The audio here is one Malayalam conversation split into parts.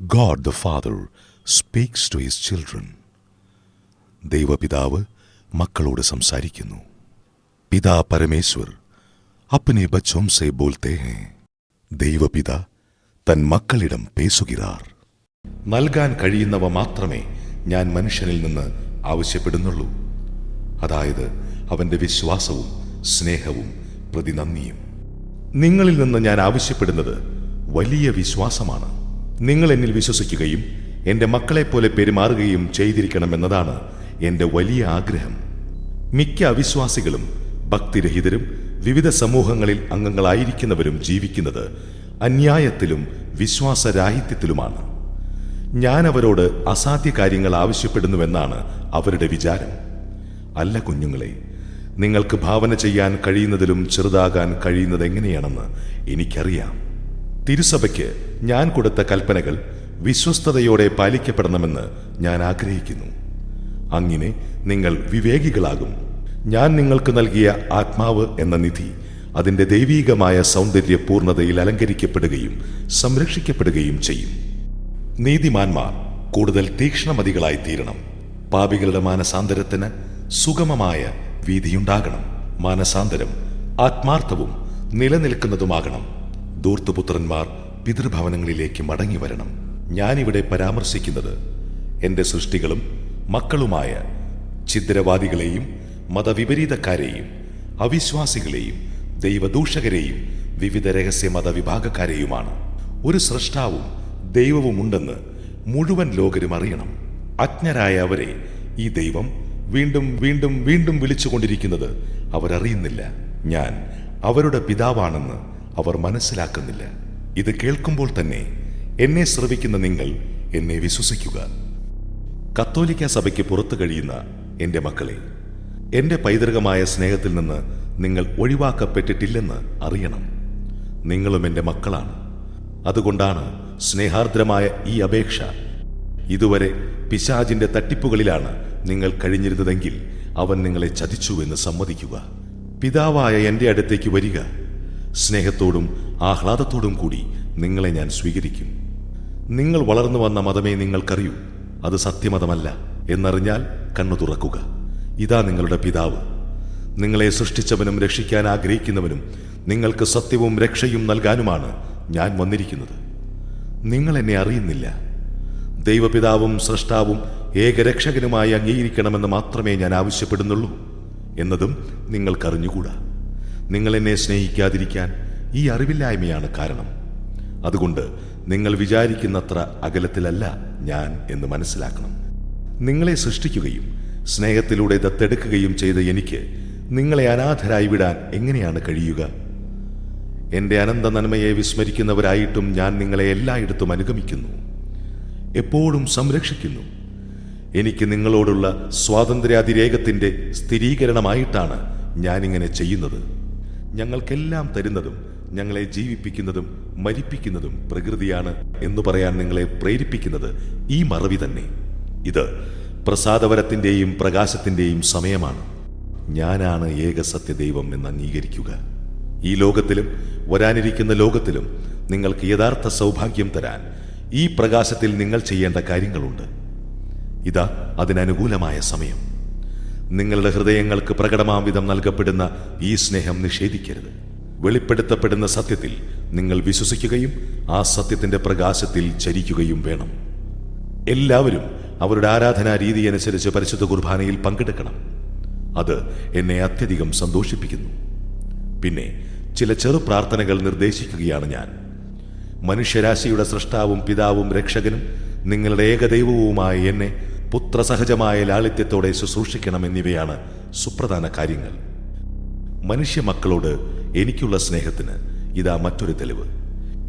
God the Father speaks to his children. ദൈവപിതാവ് മക്കളോട് സംസാരിക്കുന്നു. പിതാ പരമേശ്വർ അപ്പനെ ബച്ചോം സെ ബോൽത്തേ ഹേ ദൈവപിത തൻ മക്കളിടം പേസുകിറാർ നൽകാൻ കഴിയുന്നവ മാത്രമേ ഞാൻ മനുഷ്യനിൽ നിന്ന് ആവശ്യപ്പെടുന്നുള്ളൂ. അതായത് അവന്റെ വിശ്വാസവും സ്നേഹവും പ്രതിനന്ദിയും നിങ്ങളിൽ നിന്ന് ഞാൻ ആവശ്യപ്പെടുന്നത് വലിയ വിശ്വാസമാണ്. നിങ്ങൾ എന്നിൽ വിശ്വസിക്കുകയും എന്റെ മക്കളെപ്പോലെ പെരുമാറുകയും ചെയ്തിരിക്കണമെന്നതാണ് എന്റെ വലിയ ആഗ്രഹം. മിക്ക അവിശ്വാസികളും ഭക്തിരഹിതരും വിവിധ സമൂഹങ്ങളിൽ അംഗങ്ങളായിരിക്കുന്നവരും ജീവിക്കുന്നത് അന്യായത്തിലും വിശ്വാസരാഹിത്യത്തിലുമാണ്. ഞാൻ അവരോട് അസാധ്യ കാര്യങ്ങൾ ആവശ്യപ്പെടുന്നുവെന്നാണ് അവരുടെ വിചാരം. അല്ല കുഞ്ഞുങ്ങളെ നിങ്ങൾക്ക് ഭാവന ചെയ്യാൻ കഴിയുന്നതിലും ചെറുതാകാൻ കഴിയുന്നത് എങ്ങനെയാണെന്ന് എനിക്കറിയാം. തിരുസഭയ്ക്ക് ഞാൻ കൊടുത്ത കൽപ്പനകൾ വിശ്വസ്തതയോടെ പാലിക്കപ്പെടണമെന്ന് ഞാൻ ആഗ്രഹിക്കുന്നു. അങ്ങനെ നിങ്ങൾ വിവേകികളാകും. ഞാൻ നിങ്ങൾക്ക് നൽകിയ ആത്മാവ് എന്ന നിധി അതിന്റെ ദൈവീകമായ സൗന്ദര്യ പൂർണതയിൽ അലങ്കരിക്കപ്പെടുകയും സംരക്ഷിക്കപ്പെടുകയും ചെയ്യും. നീതിമാന്മാർ കൂടുതൽ തീക്ഷ്ണമതികളായി തീരണം പാപികളുടെ മാനസാന്തരത്തിന് സുഗമമായ വീതിയുണ്ടാകണം. മാനസാന്തരം ആത്മാർത്ഥവും നിലനിൽക്കുന്നതുമാകണം. ദൂർത്തുപുത്രന്മാർ പിതൃഭവനങ്ങളിലേക്ക് മടങ്ങി വരണം ഞാനിവിടെ പരാമർശിക്കുന്നത് എന്റെ സൃഷ്ടികളും മക്കളുമായ ഛിദ്രവാദികളെയും മതവിപരീതക്കാരെയും അവിശ്വാസികളെയും ദൈവദൂഷകരെയും വിവിധ രഹസ്യ മതവിഭാഗക്കാരെയുമാണ്. ഒരു സൃഷ്ടാവും ദൈവവുമുണ്ടെന്ന് മുഴുവൻ ലോകരും അറിയണം. അജ്ഞരായ അവരെ ഈ ദൈവം വീണ്ടും വീണ്ടും വീണ്ടും വിളിച്ചുകൊണ്ടിരിക്കുന്നത് അവരറിയുന്നില്ല. ഞാൻ അവരുടെ പിതാവാണെന്ന് അവർ മനസ്സിലാക്കുന്നില്ല. ഇത് കേൾക്കുമ്പോൾ തന്നെ എന്നെ ശ്രവിക്കുന്ന നിങ്ങൾ എന്നെ വിശ്വസിക്കുക. കത്തോലിക്ക സഭയ്ക്ക് പുറത്തു കഴിയുന്ന എന്റെ മക്കളെ എന്റെ പൈതൃകമായ സ്നേഹത്തിൽ നിന്ന് നിങ്ങൾ ഒഴിവാക്കപ്പെട്ടിട്ടില്ലെന്ന് അറിയണം. നിങ്ങളും എന്റെ മക്കളാണ്. അതുകൊണ്ടാണ് സ്നേഹാർദ്രമായ ഈ അപേക്ഷ. ഇതുവരെ പിശാജിന്റെ തട്ടിപ്പുകളിലാണ് നിങ്ങൾ കഴിഞ്ഞിരുന്നതെങ്കിൽ അവൻ നിങ്ങളെ ചതിച്ചു എന്ന് സമ്മതിക്കുക. പിതാവായ എന്റെ അടുത്തേക്ക് വരിക. സ്നേഹത്തോടും ആഹ്ലാദത്തോടും കൂടി നിങ്ങളെ ഞാൻ സ്വീകരിക്കും. നിങ്ങൾ വളർന്നു വന്ന മതമേ നിങ്ങൾക്കറിയൂ. അത് സത്യമതമല്ല എന്നറിഞ്ഞാൽ കണ്ണു തുറക്കുക. ഇതാ നിങ്ങളുടെ പിതാവ്. നിങ്ങളെ സൃഷ്ടിച്ചവനും രക്ഷിക്കാൻ ആഗ്രഹിക്കുന്നവനും നിങ്ങൾക്ക് സത്യവും രക്ഷയും നൽകാനുമാണ് ഞാൻ വന്നിരിക്കുന്നത്. നിങ്ങൾ എന്നെ അറിയുന്നില്ല. ദൈവപിതാവും സൃഷ്ടാവും ഏകരക്ഷകനുമായി അംഗീകരിക്കണമെന്ന് മാത്രമേ ഞാൻ ആവശ്യപ്പെടുന്നുള്ളൂ എന്നതും നിങ്ങൾക്കറിഞ്ഞുകൂടാ. നിങ്ങൾ എന്നെ സ്നേഹിക്കാതിരിക്കാൻ ഈ അറിവില്ലായ്മയാണ് കാരണം. അതുകൊണ്ട് നിങ്ങൾ വിചാരിക്കുന്നത്ര അകലത്തിലല്ല ഞാൻ എന്ന് മനസ്സിലാക്കണം. നിങ്ങളെ സൃഷ്ടിക്കുകയും സ്നേഹത്തിലൂടെ ദത്തെടുക്കുകയും ചെയ്ത എനിക്ക് നിങ്ങളെ അനാഥരായി വിടാൻ എങ്ങനെയാണ് കഴിയുക? എന്റെ അനന്ത നന്മയെ വിസ്മരിക്കുന്നവരായിട്ടും ഞാൻ നിങ്ങളെ എല്ലായിടത്തും അനുഗമിക്കുന്നു. എപ്പോഴും സംരക്ഷിക്കുന്നു. എനിക്ക് നിങ്ങളോടുള്ള സ്വാതന്ത്ര്യാതിരേകത്തിന്റെ സ്ഥിരീകരണമായിട്ടാണ് ഞാനിങ്ങനെ ചെയ്യുന്നത്. ഞങ്ങൾക്കെല്ലാം തരുന്നതും ഞങ്ങളെ ജീവിപ്പിക്കുന്നതും മരിപ്പിക്കുന്നതും പ്രകൃതിയാണ് എന്ന് പറയാൻ നിങ്ങളെ പ്രേരിപ്പിക്കുന്നത് ഈ മറവി തന്നെ. ഇത് പ്രസാദവരത്തിന്റെയും പ്രകാശത്തിന്റെയും സമയമാണ്. ഞാനാണ് ഏക സത്യദൈവം എന്ന് അംഗീകരിക്കുക. ഈ ലോകത്തിലും വരാനിരിക്കുന്ന ലോകത്തിലും നിങ്ങൾക്ക് യഥാർത്ഥ സൗഭാഗ്യം തരാൻ ഈ പ്രകാശത്തിൽ നിങ്ങൾ ചെയ്യേണ്ട കാര്യങ്ങളുണ്ട്. ഇതാ അതിനനുകൂലമായ സമയം. നിങ്ങളുടെ ഹൃദയങ്ങൾക്ക് പ്രകടമാം വിധം നൽകപ്പെടുന്ന ഈ സ്നേഹം നിഷേധിക്കരുത്. വെളിപ്പെടുത്തപ്പെടുന്ന സത്യത്തിൽ നിങ്ങൾ വിശ്വസിക്കുകയും ആ സത്യത്തിന്റെ പ്രകാശത്തിൽ ചരിക്കുകയും വേണം. എല്ലാവരും അവരുടെ ആരാധനാ രീതി അനുസരിച്ച് പരിശുദ്ധ കുർബാനയിൽ പങ്കെടുക്കണം. അത് എന്നെ അത്യധികം സന്തോഷിപ്പിക്കുന്നു. പിന്നെ ചില ചെറു പ്രാർത്ഥനകൾ നിർദ്ദേശിക്കുകയാണ് ഞാൻ. മനുഷ്യരാശിയുടെ സൃഷ്ടാവും പിതാവും രക്ഷകനും നിങ്ങളുടെ ഏകദൈവവുമായ എന്നെ പുത്രസഹജമായ ലാളിത്യത്തോടെ ശുശ്രൂഷിക്കണം എന്നിവയാണ് സുപ്രധാന കാര്യങ്ങൾ. മനുഷ്യ മക്കളോട് എനിക്കുള്ള സ്നേഹത്തിന് ഇതാ മറ്റൊരു തെളിവ്.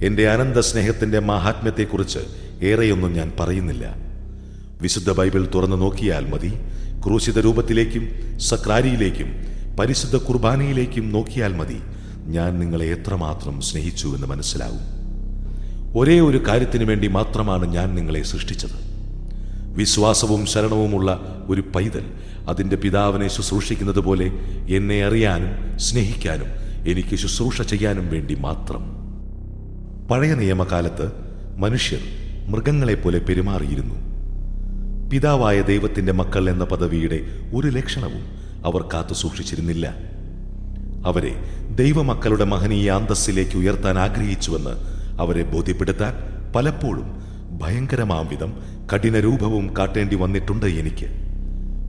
എന്റെ അനന്ത സ്നേഹത്തിന്റെ മഹാത്മ്യത്തെക്കുറിച്ച് ഏറെയൊന്നും ഞാൻ പറയുന്നില്ല. വിശുദ്ധ ബൈബിൾ തുറന്നു നോക്കിയാൽ മതി. ക്രൂശിത രൂപത്തിലേക്കും സക്രാരിയിലേക്കും പരിശുദ്ധ കുർബാനയിലേക്കും നോക്കിയാൽ മതി. ഞാൻ നിങ്ങളെ എത്രമാത്രം സ്നേഹിച്ചു എന്ന് മനസ്സിലാവും. ഒരേ ഒരു കാര്യത്തിനു വേണ്ടി മാത്രമാണ് ഞാൻ നിങ്ങളെ സൃഷ്ടിച്ചത്. വിശ്വാസവും ശരണവുമുള്ള ഒരു പൈതൽ അതിന്റെ പിതാവിനെ ശുശ്രൂഷിക്കുന്നത് പോലെ എന്നെ അറിയാനും സ്നേഹിക്കാനും എനിക്ക് ശുശ്രൂഷ ചെയ്യാനും വേണ്ടി മാത്രം. പഴയ നിയമകാലത്ത് മനുഷ്യർ മൃഗങ്ങളെപ്പോലെ പെരുമാറിയിരുന്നു. പിതാവായ ദൈവത്തിന്റെ മക്കൾ എന്ന പദവിയുടെ ഒരു ലക്ഷണവും അവർ കാത്തു സൂക്ഷിച്ചിരുന്നില്ല. അവരെ ദൈവമക്കളുടെ മഹനീയ അന്തസ്സിലേക്ക് ഉയർത്താൻ ആഗ്രഹിച്ചുവെന്ന് അവരെ ബോധ്യപ്പെടുത്താൻ പലപ്പോഴും ഭയങ്കരമാം വിധം കഠിനരൂപവും കാട്ടേണ്ടി വന്നിട്ടുണ്ട് എനിക്ക്.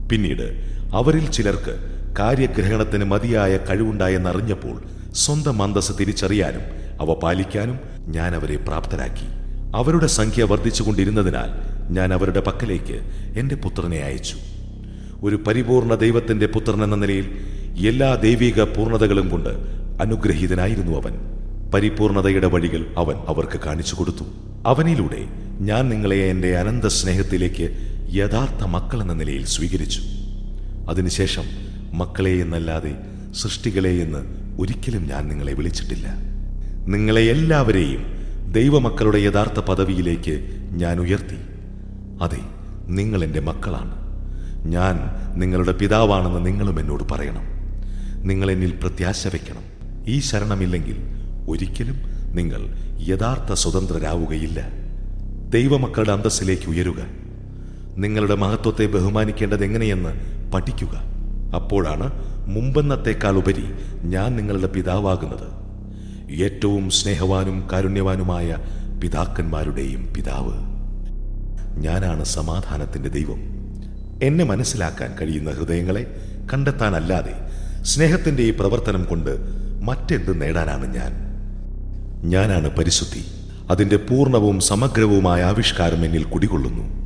പിന്നീട് അവരിൽ ചിലർക്ക് കാര്യഗ്രഹണത്തിന് മതിയായ കഴിവുണ്ടായെന്നറിഞ്ഞപ്പോൾ സ്വന്തം അന്തസ് തിരിച്ചറിയാനും അവ പാലിക്കാനും ഞാൻ അവരെ പ്രാപ്തരാക്കി. അവരുടെ സംഖ്യ വർദ്ധിച്ചുകൊണ്ടിരുന്നതിനാൽ ഞാൻ അവരുടെ പക്കലേക്ക് എന്റെ പുത്രനെ അയച്ചു. ഒരു പരിപൂർണ ദൈവത്തിന്റെ പുത്രൻ എന്ന നിലയിൽ എല്ലാ ദൈവിക പൂർണതകളും കൊണ്ട് അനുഗ്രഹീതനായിരുന്നു അവൻ. പരിപൂർണതയുടെ വഴികൾ അവൻ അവർക്ക് കാണിച്ചു കൊടുത്തു. അവനിലൂടെ ഞാൻ നിങ്ങളെ എന്റെ അനന്ത സ്നേഹത്തിലേക്ക് യഥാർത്ഥ മക്കൾ എന്ന നിലയിൽ സ്വീകരിച്ചു. അതിനുശേഷം മക്കളെ എന്നല്ലാതെ സൃഷ്ടികളെ എന്ന് ഒരിക്കലും ഞാൻ നിങ്ങളെ വിളിച്ചിട്ടില്ല. നിങ്ങളെ എല്ലാവരെയും ദൈവമക്കളുടെ യഥാർത്ഥ പദവിയിലേക്ക് ഞാൻ ഉയർത്തി. അതെ നിങ്ങൾ എന്റെ മക്കളാണ്. ഞാൻ നിങ്ങളുടെ പിതാവാണെന്ന് നിങ്ങളും എന്നോട് പറയണം. നിങ്ങൾ എന്നിൽ പ്രത്യാശ വയ്ക്കണം ഈ ശരണമില്ലെങ്കിൽ ഒരിക്കലും നിങ്ങൾ യഥാർത്ഥ സ്വതന്ത്രരാവുകയില്ല. ദൈവമക്കളുടെ അന്തസ്സിലേക്ക് ഉയരുക. നിങ്ങളുടെ മഹത്വത്തെ ബഹുമാനിക്കേണ്ടത് എങ്ങനെയെന്ന് പഠിക്കുക. അപ്പോഴാണ് മുമ്പെന്നത്തേക്കാൾ ഉപരി ഞാൻ നിങ്ങളുടെ പിതാവാകുന്നത്. ഏറ്റവും സ്നേഹവാനും കാരുണ്യവാനുമായ പിതാക്കന്മാരുടെയും പിതാവ്. ഞാനാണ് സമാധാനത്തിന്റെ ദൈവം. എന്നെ മനസ്സിലാക്കാൻ കഴിയുന്ന ഹൃദയങ്ങളെ കണ്ടെത്താനല്ലാതെ സ്നേഹത്തിന്റെ ഈ പ്രവർത്തനം കൊണ്ട് മറ്റെന്ത് നേടാനാണ് ഞാൻ? ഞാനാണ് പരിശുദ്ധി. അതിന്റെ പൂർണവും സമഗ്രവുമായ ആവിഷ്കാരം എന്നിൽ കുടികൊള്ളുന്നു.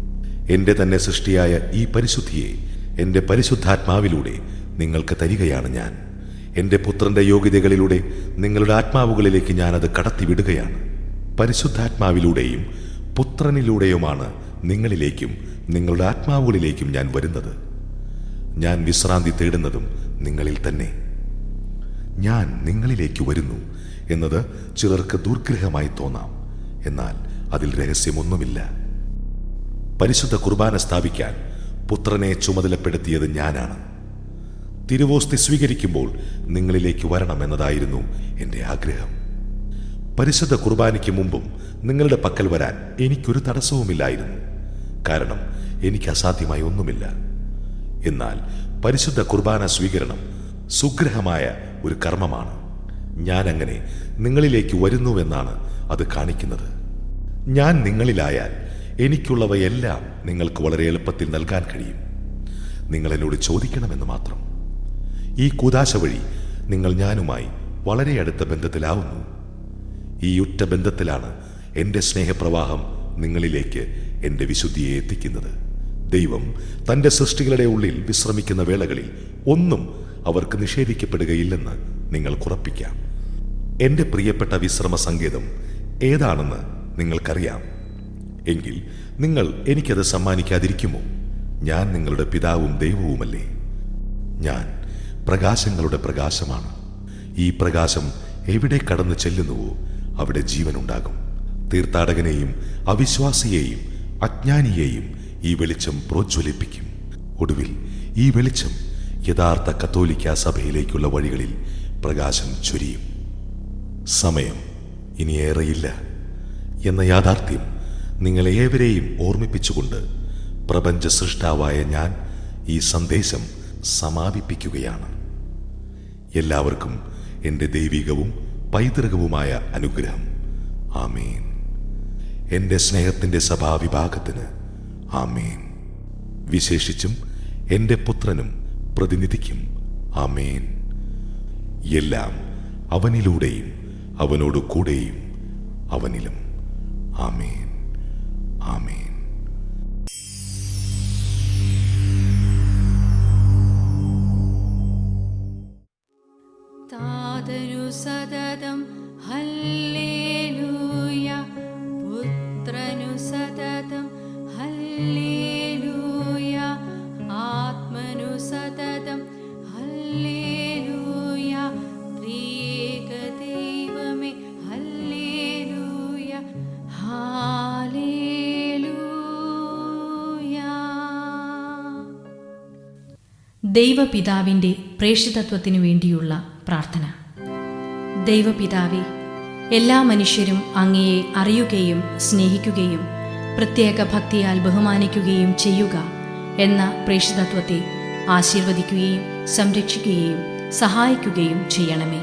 എന്റെ തന്നെ സൃഷ്ടിയായ ഈ പരിശുദ്ധിയെ എന്റെ പരിശുദ്ധാത്മാവിലൂടെ നിങ്ങൾക്ക് തരികയാണ് ഞാൻ. എന്റെ പുത്രന്റെ യോഗ്യതകളിലൂടെ നിങ്ങളുടെ ആത്മാവുകളിലേക്ക് ഞാനത് കടത്തിവിടുകയാണ്. പരിശുദ്ധാത്മാവിലൂടെയും പുത്രനിലൂടെയുമാണ് നിങ്ങളിലേക്കും നിങ്ങളുടെ ആത്മാവുകളിലേക്കും ഞാൻ വരുന്നത്. ഞാൻ വിശ്രാന്തി തേടുന്നതും നിങ്ങളിൽ തന്നെ. ഞാൻ നിങ്ങളിലേക്ക് വരുന്നു. എന്നത് ചിലർക്ക് ദുർഗ്രഹമായി തോന്നാം. എന്നാൽ അതിൽ രഹസ്യമൊന്നുമില്ല. പരിശുദ്ധ കുർബാന സ്ഥാപിക്കാൻ പുത്രനെ ചുമതലപ്പെടുത്തിയത് ഞാനാണ്. തിരുവോസ്തി സ്വീകരിക്കുമ്പോൾ നിങ്ങളിലേക്ക് വരണം എന്നതായിരുന്നു എന്റെ ആഗ്രഹം. പരിശുദ്ധ കുർബാനയ്ക്ക് മുമ്പും നിങ്ങളുടെ പക്കൽ വരാൻ എനിക്കൊരു തടസ്സവുമില്ലായിരുന്നു. കാരണം എനിക്ക് അസാധ്യമായി ഒന്നുമില്ല. എന്നാൽ പരിശുദ്ധ കുർബാന സ്വീകരണം സുഗ്രഹമായ ഒരു കർമ്മമാണ്. ഞാൻ അങ്ങനെ നിങ്ങളിലേക്ക് വരുന്നുവെന്നാണ് അത് കാണിക്കുന്നത്. ഞാൻ നിങ്ങളിലായാൽ എനിക്കുള്ളവയെല്ലാം നിങ്ങൾക്ക് വളരെ എളുപ്പത്തിൽ നൽകാൻ കഴിയും. നിങ്ങൾ എന്നോട് ചോദിക്കണമെന്ന് മാത്രം. ഈ കൂതാശ വഴി നിങ്ങൾ ഞാനുമായി വളരെ അടുത്ത ബന്ധത്തിലാവുന്നു. ഈ ഉറ്റ ബന്ധത്തിലാണ് എന്റെ സ്നേഹപ്രവാഹം നിങ്ങളിലേക്ക് എന്റെ വിശുദ്ധിയെ എത്തിക്കുന്നത്. ദൈവം തന്റെ സൃഷ്ടികളുടെ ഉള്ളിൽ വിശ്രമിക്കുന്ന വേളകളിൽ ഒന്നും അവർക്ക് നിഷേധിക്കപ്പെടുകയില്ലെന്ന് നിങ്ങൾ നിങ്ങൾക്കുറപ്പിക്കാം എന്റെ പ്രിയപ്പെട്ട വിശ്രമ സങ്കേതം ഏതാണെന്ന് നിങ്ങൾക്കറിയാം. എങ്കിൽ നിങ്ങൾ എനിക്കത് സമ്മാനിക്കാതിരിക്കുമോ? ഞാൻ നിങ്ങളുടെ പിതാവും ദൈവവുമല്ലേ? ഞാൻ പ്രകാശങ്ങളുടെ പ്രകാശമാണ്. ഈ പ്രകാശം എവിടെ കടന്നു ചെല്ലുന്നുവോ അവിടെ ജീവനുണ്ടാകും. തീർത്ഥാടകനെയും അവിശ്വാസിയെയും അജ്ഞാനിയെയും ഈ വെളിച്ചം പ്രോജ്വലിപ്പിക്കും. ഒടുവിൽ ഈ വെളിച്ചം യഥാർത്ഥ കത്തോലിക്ക സഭയിലേക്കുള്ള വഴികളിൽ പ്രകാശം ചൊരിയും. സമയം ഇനിയേറെയില്ല എന്ന യാഥാർത്ഥ്യം നിങ്ങളേവരെയും ഓർമ്മിപ്പിച്ചുകൊണ്ട് പ്രപഞ്ച സൃഷ്ടാവായ ഞാൻ ഈ സന്ദേശം സമാപിപ്പിക്കുകയാണ്. എല്ലാവർക്കും എന്റെ ദൈവികവും പൈതൃകവുമായ അനുഗ്രഹം. ആമീൻ. എന്റെ സ്നേഹത്തിന്റെ സഭാവിഭാഗത്തിന് ആമീൻ. വിശേഷിച്ചും എന്റെ പുത്രനും പ്രതിനിധിക്കും ആമീൻ. എല്ലാം അവനിലൂടെയും അവനോട് കൂടെയും അവനിലും. ആമേൻ. ആമേൻ. ദൈവപിതാവിന്റെ പ്രേഷിതത്വത്തിനു വേണ്ടിയുള്ള പ്രാർത്ഥന. ദൈവപിതാവെ എല്ലാ മനുഷ്യരും അങ്ങയെ അറിയുകയും സ്നേഹിക്കുകയും പ്രത്യേക ഭക്തിയാൽ ബഹുമാനിക്കുകയും ചെയ്യുക എന്ന പ്രേഷിതത്വത്തെ ആശീർവദിക്കുകയും സംരക്ഷിക്കുകയും സഹായിക്കുകയും ചെയ്യണമേ.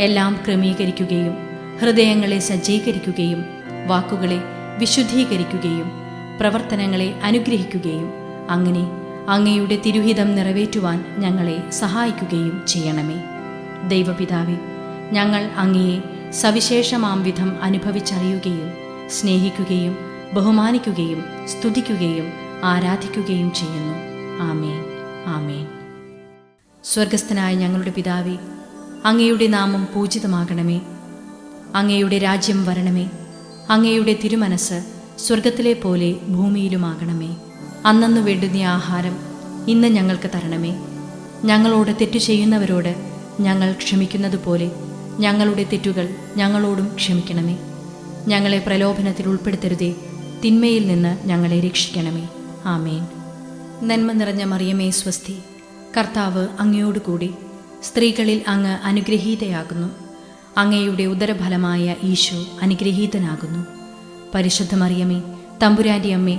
എല്ലാം ക്രമീകരിക്കുകയും ഹൃദയങ്ങളെ സജ്ജീകരിക്കുകയും വാക്കുകളെ വിശുദ്ധീകരിക്കുകയും പ്രവർത്തനങ്ങളെ അനുഗ്രഹിക്കുകയും അങ്ങനെ അങ്ങയുടെ തിരുഹിതം നിറവേറ്റുവാൻ ഞങ്ങളെ സഹായിക്കുകയും ചെയ്യണമേ. ദൈവപിതാവേ ഞങ്ങൾ അങ്ങയെ സവിശേഷമാം വിധം അനുഭവിച്ചറിയുകയും സ്നേഹിക്കുകയും ബഹുമാനിക്കുകയും സ്തുതിക്കുകയും ആരാധിക്കുകയും ചെയ്യുന്നു. ആമേൻ. ആമേൻ. സ്വർഗസ്ഥനായ ഞങ്ങളുടെ പിതാവെ അങ്ങയുടെ നാമം പൂജിതമാകണമേ. അങ്ങയുടെ രാജ്യം വരണമേ. അങ്ങയുടെ തിരുമനസ് സ്വർഗത്തിലെ പോലെ ഭൂമിയിലുമാകണമേ. അന്നന്നു വേണ്ടുന്ന ആഹാരം ഇന്ന് ഞങ്ങൾക്ക് തരണമേ. ഞങ്ങളോട് തെറ്റു ചെയ്യുന്നവരോട് ഞങ്ങൾ ക്ഷമിക്കുന്നത് പോലെ ഞങ്ങളുടെ തെറ്റുകൾ ഞങ്ങളോടും ക്ഷമിക്കണമേ. ഞങ്ങളെ പ്രലോഭനത്തിൽ ഉൾപ്പെടുത്തരുതേ. തിന്മയിൽ നിന്ന് ഞങ്ങളെ രക്ഷിക്കണമേ. ആമേൻ. നന്മ നിറഞ്ഞ മറിയമേ സ്വസ്തി. കർത്താവ് അങ്ങയോടുകൂടി സ്ത്രീകളിൽ അങ്ങ് അനുഗ്രഹീതയാകുന്നു. അങ്ങയുടെ ഉദരഫലമായ ഈശോ അനുഗ്രഹീതനാകുന്നു. പരിശുദ്ധ മറിയമേ തമ്പുരാന്റെ അമ്മേ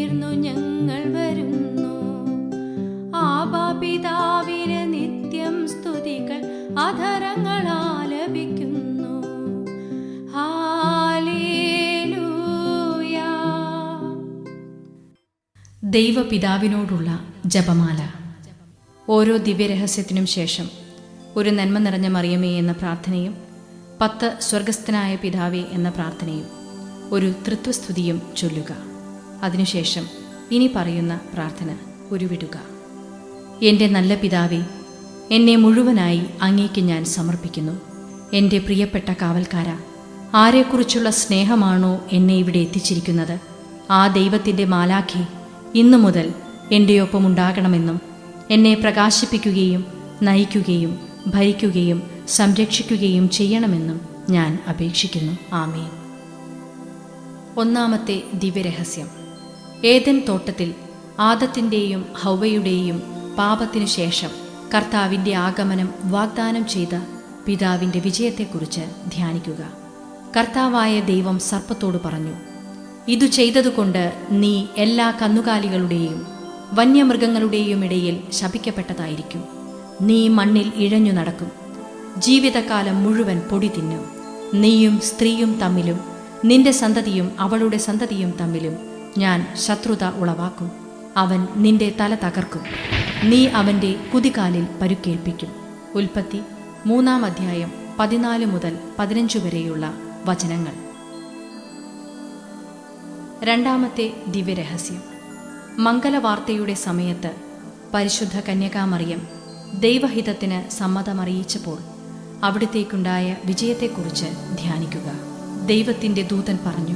ദൈവപിതാവിനോടുള്ള ജപമാല. ഓരോ ദിവ്യരഹസ്യത്തിനും ശേഷം ഒരു നന്മ നിറഞ്ഞ മറിയമേ എന്ന പ്രാർത്ഥനയും പത്ത് സ്വർഗസ്ഥനായ പിതാവേ എന്ന പ്രാർത്ഥനയും ഒരു തൃത്വസ്തുതിയും ചൊല്ലുക. അതിനുശേഷം ഇനി പറയുന്ന പ്രാർത്ഥന ഉരുവിടുക. എന്റെ നല്ല പിതാവേ എന്നെ മുഴുവനായി അങ്ങേക്ക് ഞാൻ സമർപ്പിക്കുന്നു. എന്റെ പ്രിയപ്പെട്ട കാവൽക്കാര ആരെക്കുറിച്ചുള്ള സ്നേഹമാണോ എന്നെ ഇവിടെ എത്തിച്ചിരിക്കുന്നത്? ആ ദൈവത്തിന്റെ മാലാഖെ ഇന്നു മുതൽ എന്റെ ഒപ്പം ഉണ്ടാകണമെന്നും എന്നെ പ്രകാശിപ്പിക്കുകയും നയിക്കുകയും ഭരിക്കുകയും സംരക്ഷിക്കുകയും ചെയ്യണമെന്നും ഞാൻ അപേക്ഷിക്കുന്നു. ആമീൻ. ഒന്നാമത്തെ ദിവ്യരഹസ്യം. ഏതൻ തോട്ടത്തിൽ ആദത്തിന്റെയും ഹൗവയുടെയും പാപത്തിനു ശേഷം കർത്താവിന്റെ ആഗമനം വാഗ്ദാനം ചെയ്ത പിതാവിന്റെ വിജയത്തെക്കുറിച്ച് ധ്യാനിക്കുക. കർത്താവായ ദൈവം സർപ്പത്തോട് പറഞ്ഞു ഇതു ചെയ്തതുകൊണ്ട് നീ എല്ലാ കന്നുകാലികളുടെയും വന്യമൃഗങ്ങളുടെയും ഇടയിൽ ശപിക്കപ്പെട്ടതായിരിക്കും. നീ മണ്ണിൽ ഇഴഞ്ഞു നടക്കും. ജീവിതകാലം മുഴുവൻ പൊടി തിന്നും. നീയും സ്ത്രീയും തമ്മിലും നിന്റെ സന്തതിയും അവളുടെ സന്തതിയും തമ്മിലും ഞാൻ ശത്രുത ഉളവാക്കും. അവൻ നിന്റെ തല തകർക്കും. നീ അവന്റെ കുതികാലിൽ പരുക്കേൽപ്പിക്കും. ഉൽപ്പത്തി മൂന്നാം അധ്യായം പതിനാല് മുതൽ പതിനഞ്ച് വരെയുള്ള വചനങ്ങൾ. രണ്ടാമത്തെ ദിവ്യരഹസ്യം. മംഗലവാർത്തയുടെ സമയത്ത് പരിശുദ്ധ കന്യകാമറിയം ദൈവഹിതത്തിന് സമ്മതമറിയിച്ചപ്പോൾ അവിടത്തേക്കുണ്ടായ വിജയത്തെക്കുറിച്ച് ധ്യാനിക്കുക. ദൈവത്തിന്റെ ദൂതൻ പറഞ്ഞു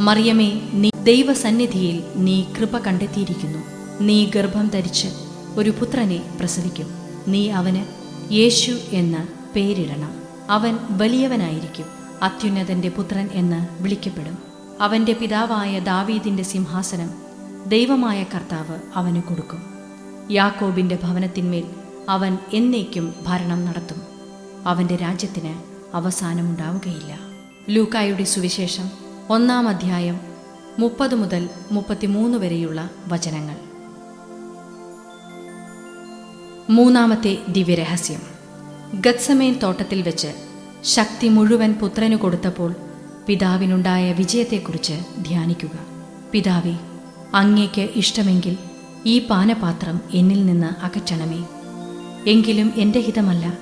മറിയമേ നീ ദൈവസന്നിധിയിൽ നീ കൃപ കണ്ടെത്തിയിരിക്കുന്നു. നീ ഗർഭം ധരിച്ച് ഒരു പുത്രനെ പ്രസവിക്കും. നീ അവന് യേശു എന്ന് പേരിടണം. അവൻ വലിയവനായിരിക്കും. അത്യുന്നതന്റെ പുത്രൻ എന്ന് വിളിക്കപ്പെടും. അവന്റെ പിതാവായ ദാവീദിന്റെ സിംഹാസനം ദൈവമായ കർത്താവ് അവന് കൊടുക്കും. യാക്കോബിന്റെ ഭവനത്തിന്മേൽ അവൻ എന്നേക്കും ഭരണം നടത്തും. അവന്റെ രാജ്യത്തിന് അവസാനമുണ്ടാവുകയില്ല. ലൂക്കായുടെ സുവിശേഷം ഒന്നാം അധ്യായം മുപ്പത് മുതൽ മുപ്പത്തിമൂന്ന് വരെയുള്ള വചനങ്ങൾ. മൂന്നാമത്തെ ദിവ്യരഹസ്യം. ഗത്സമേൻ തോട്ടത്തിൽ വെച്ച് ശക്തി മുഴുവൻ പുത്രനു കൊടുത്തപ്പോൾ പിതാവിനുണ്ടായ വിജയത്തെക്കുറിച്ച് ധ്യാനിക്കുക. പിതാവേ അങ്ങേക്ക് ഇഷ്ടമെങ്കിൽ ഈ പാനപാത്രം എന്നിൽ നിന്ന് അകറ്റണമേ. എങ്കിലും എന്റെ ഹിതമല്ല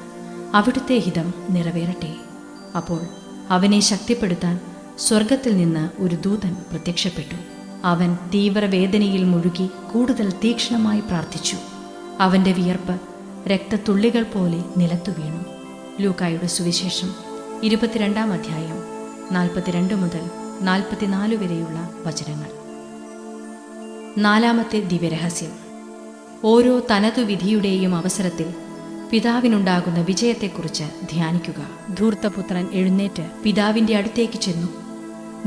അവിടുത്തെ ഹിതം നിറവേറട്ടെ. അപ്പോൾ അവനെ ശക്തിപ്പെടുത്താൻ സ്വർഗത്തിൽ നിന്ന് ഒരു ദൂതൻ പ്രത്യക്ഷപ്പെട്ടു. അവൻ തീവ്രവേദനയിൽ മുഴുകി കൂടുതൽ തീക്ഷ്ണമായി പ്രാർത്ഥിച്ചു. അവന്റെ വിയർപ്പ് രക്തത്തുള്ളികൾ പോലെ നിലത്തു വീണു ലൂക്കായുടെ സുവിശേഷം ഇരുപത്തിരണ്ടാം അധ്യായം. നാൽപ്പത്തിരണ്ട് മുതൽ നാൽപ്പത്തിനാല് വരെയുള്ള വചനങ്ങൾ. നാലാമത്തെ ദിവ്യരഹസ്യം. ഓരോ തനതു വിധിയുടെയും അവസരത്തിൽ പിതാവിനുണ്ടാകുന്ന വിജയത്തെക്കുറിച്ച് ധ്യാനിക്കുക. ധൂർത്തപുത്രൻ എഴുന്നേറ്റ് പിതാവിന്റെ അടുത്തേക്ക് ചെന്നു.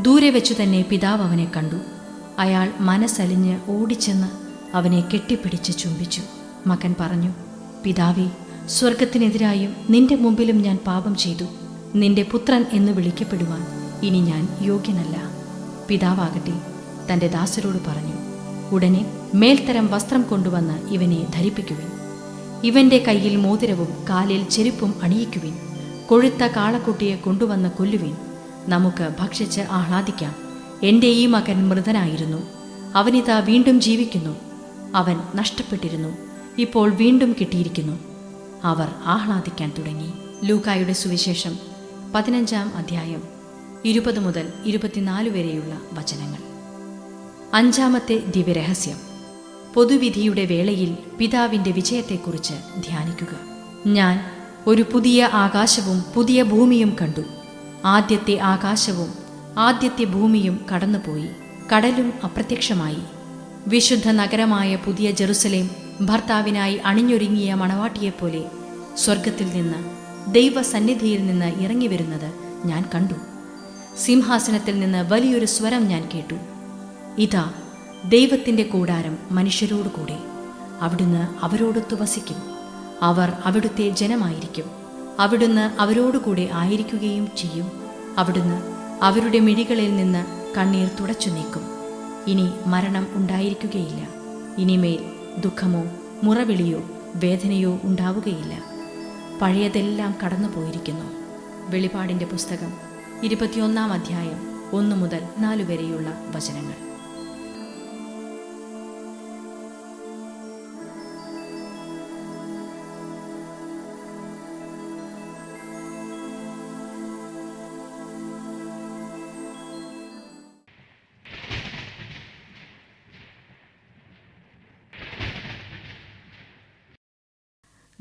ദൂരെ വെച്ചു തന്നെ പിതാവ് അവനെ കണ്ടു. അയാൾ മനസ്സലിഞ്ഞ് ഓടിച്ചെന്ന് അവനെ കെട്ടിപ്പിടിച്ച് ചുംബിച്ചു. മകൻ പറഞ്ഞു പിതാവേ സ്വർഗത്തിനെതിരായും നിന്റെ മുമ്പിലും ഞാൻ പാപം ചെയ്തു. നിന്റെ പുത്രൻ എന്ന് വിളിക്കപ്പെടുവാൻ ഇനി ഞാൻ യോഗ്യനല്ല. പിതാവാകട്ടെ തന്റെ ദാസരോട് പറഞ്ഞു ഉടനെ മേൽത്തരം വസ്ത്രം കൊണ്ടുവന്ന് ഇവനെ ധരിപ്പിക്കുവിൻ. ഇവന്റെ കയ്യിൽ മോതിരവും കാലിൽ ചെരുപ്പും അണിയിക്കുവിൻ. കൊഴുത്ത കാളക്കുട്ടിയെ കൊണ്ടുവന്ന് കൊല്ലുവിൻ. നമുക്ക് ഭക്ഷിച്ച് ആഹ്ലാദിക്കാം. എന്റെ ഈ മകൻ മൃതനായിരുന്നു. അവനിതാ വീണ്ടും ജീവിക്കുന്നു. അവൻ നഷ്ടപ്പെട്ടിരുന്നു. ഇപ്പോൾ വീണ്ടും കിട്ടിയിരിക്കുന്നു. അവർ ആഹ്ലാദിക്കാൻ തുടങ്ങി. ലൂക്കായുടെ സുവിശേഷം പതിനഞ്ചാം അധ്യായം ഇരുപത് മുതൽ ഇരുപത്തിനാല് വരെയുള്ള വചനങ്ങൾ. അഞ്ചാമത്തെ ദിവ്യരഹസ്യം. പൊതുവിധിയുടെ വേളയിൽ പിതാവിന്റെ വിജയത്തെക്കുറിച്ച് ധ്യാനിക്കുക. ഞാൻ ഒരു പുതിയ ആകാശവും പുതിയ ഭൂമിയും കണ്ടു. ആദ്യത്തെ ആകാശവും ആദ്യത്തെ ഭൂമിയും കടന്നുപോയി കടലും അപ്രത്യക്ഷമായി. വിശുദ്ധ നഗരമായ പുതിയ ജെറുസലേം ഭർത്താവിനായി അണിഞ്ഞൊരുങ്ങിയ മണവാട്ടിയെപ്പോലെ സ്വർഗത്തിൽ നിന്ന് ദൈവസന്നിധിയിൽ നിന്ന് ഇറങ്ങി വരുന്നത് ഞാൻ കണ്ടു. സിംഹാസനത്തിൽ നിന്ന് വലിയൊരു സ്വരം ഞാൻ കേട്ടു. ഇതാ ദൈവത്തിന്റെ കൂടാരം മനുഷ്യരോടുകൂടി അവിടുന്ന് അവരോടൊത്തു വസിക്കും. അവർ അവിടുത്തെ ജനമായിരിക്കും. അവിടുന്ന് അവരോടുകൂടെ ആയിരിക്കുകയും ചെയ്യും. അവിടുന്ന് അവരുടെ മിഴികളിൽ നിന്ന് കണ്ണീർ തുടച്ചു നീക്കും. ഇനി മരണം ഉണ്ടായിരിക്കുകയില്ല. ഇനിമേൽ ദുഃഖമോ മുറവിളിയോ വേദനയോ ഉണ്ടാവുകയില്ല. പഴയതെല്ലാം കടന്നു പോയിരിക്കുന്നു വെളിപാടിന്റെ പുസ്തകം ഇരുപത്തിയൊന്നാം അധ്യായം ഒന്നു മുതൽ നാലു വരെയുള്ള വചനങ്ങൾ.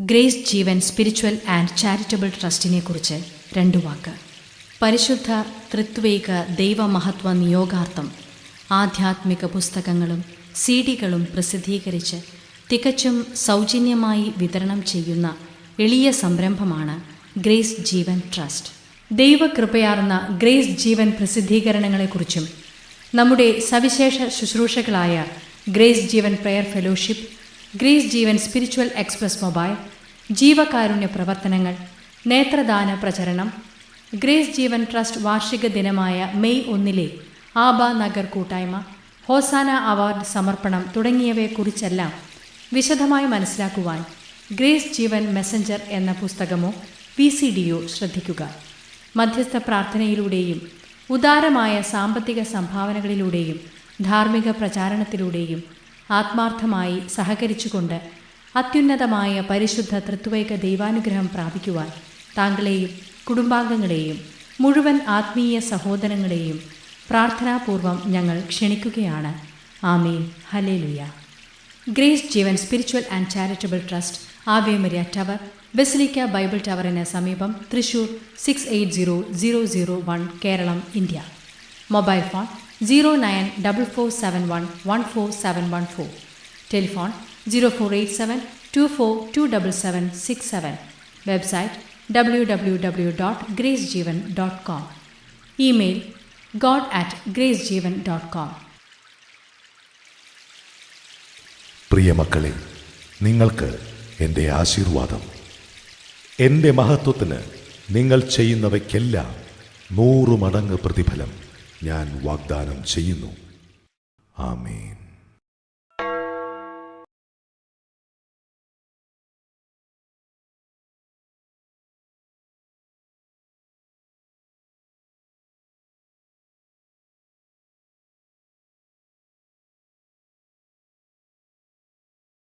Grace Jeevan spiritual and charitable ട്രസ്റ്റിനെ കുറിച്ച് രണ്ടു വാക്ക്. പരിശുദ്ധ തൃത്വൈക ദൈവമഹത്വ നിയോഗാർത്ഥം ആധ്യാത്മിക പുസ്തകങ്ങളും സി ഡികളും പ്രസിദ്ധീകരിച്ച് തികച്ചും സൗജന്യമായി വിതരണം ചെയ്യുന്ന എളിയ സംരംഭമാണ് ഗ്രേസ് ജീവൻ ട്രസ്റ്റ്. ദൈവകൃപയാർന്ന ഗ്രേസ് ജീവൻ പ്രസിദ്ധീകരണങ്ങളെക്കുറിച്ചും നമ്മുടെ സവിശേഷ ശുശ്രൂഷകളായ grace Jeevan prayer fellowship grace Jeevan spiritual express mobile ജീവകാരുണ്യ പ്രവർത്തനങ്ങൾ നേത്രദാന പ്രചരണം ഗ്രേസ് ജീവൻ ട്രസ്റ്റ് വാർഷിക ദിനമായ മെയ് ഒന്നിലെ ആബ നഗർ കൂട്ടായ്മ ഹോസാന അവാർഡ് സമർപ്പണം തുടങ്ങിയവയെക്കുറിച്ചെല്ലാം വിശദമായി മനസ്സിലാക്കുവാൻ ഗ്രേസ് ജീവൻ മെസ്സഞ്ചർ എന്ന പുസ്തകമോ പി സി ഡിയോ ശ്രദ്ധിക്കുക. മധ്യസ്ഥ പ്രാർത്ഥനയിലൂടെയും ഉദാരമായ സാമ്പത്തിക സംഭാവനകളിലൂടെയും ധാർമ്മിക പ്രചാരണത്തിലൂടെയും ആത്മാർത്ഥമായി സഹകരിച്ചുകൊണ്ട് അത്യുന്നതമായ പരിശുദ്ധ തൃത്വൈക ദൈവാനുഗ്രഹം പ്രാപിക്കുവാൻ താങ്കളെയും കുടുംബാംഗങ്ങളെയും മുഴുവൻ ആത്മീയ സഹോദരങ്ങളെയും പ്രാർത്ഥനാപൂർവം ഞങ്ങൾ ക്ഷണിക്കുകയാണ്. ആമീൻ. Hallelujah grace Jeevan spiritual and charitable trust Ave Maria tower basilica Bible ടവറിന് സമീപം Thrissur six eight zero zero zero one Keralam India. Mobile phone zero nine double four seven one one four seven one four telephone zero four eight seven two four two double seven six seven website W W W dot grace Jeevan dot com email god at grace Jeevan dot com പ്രിയ മക്കളെ നിങ്ങൾക്ക് എന്റെ ആശീർവാദം. എന്റെ മഹത്വത്തിന് നിങ്ങൾ ചെയ്യുന്നവയ്ക്കെല്ലാം നൂറു മടങ്ങ് പ്രതിഫലം. ഞാൻ വാഗ്ദാനം ചെയ്യുന്നു. ആമേൻ.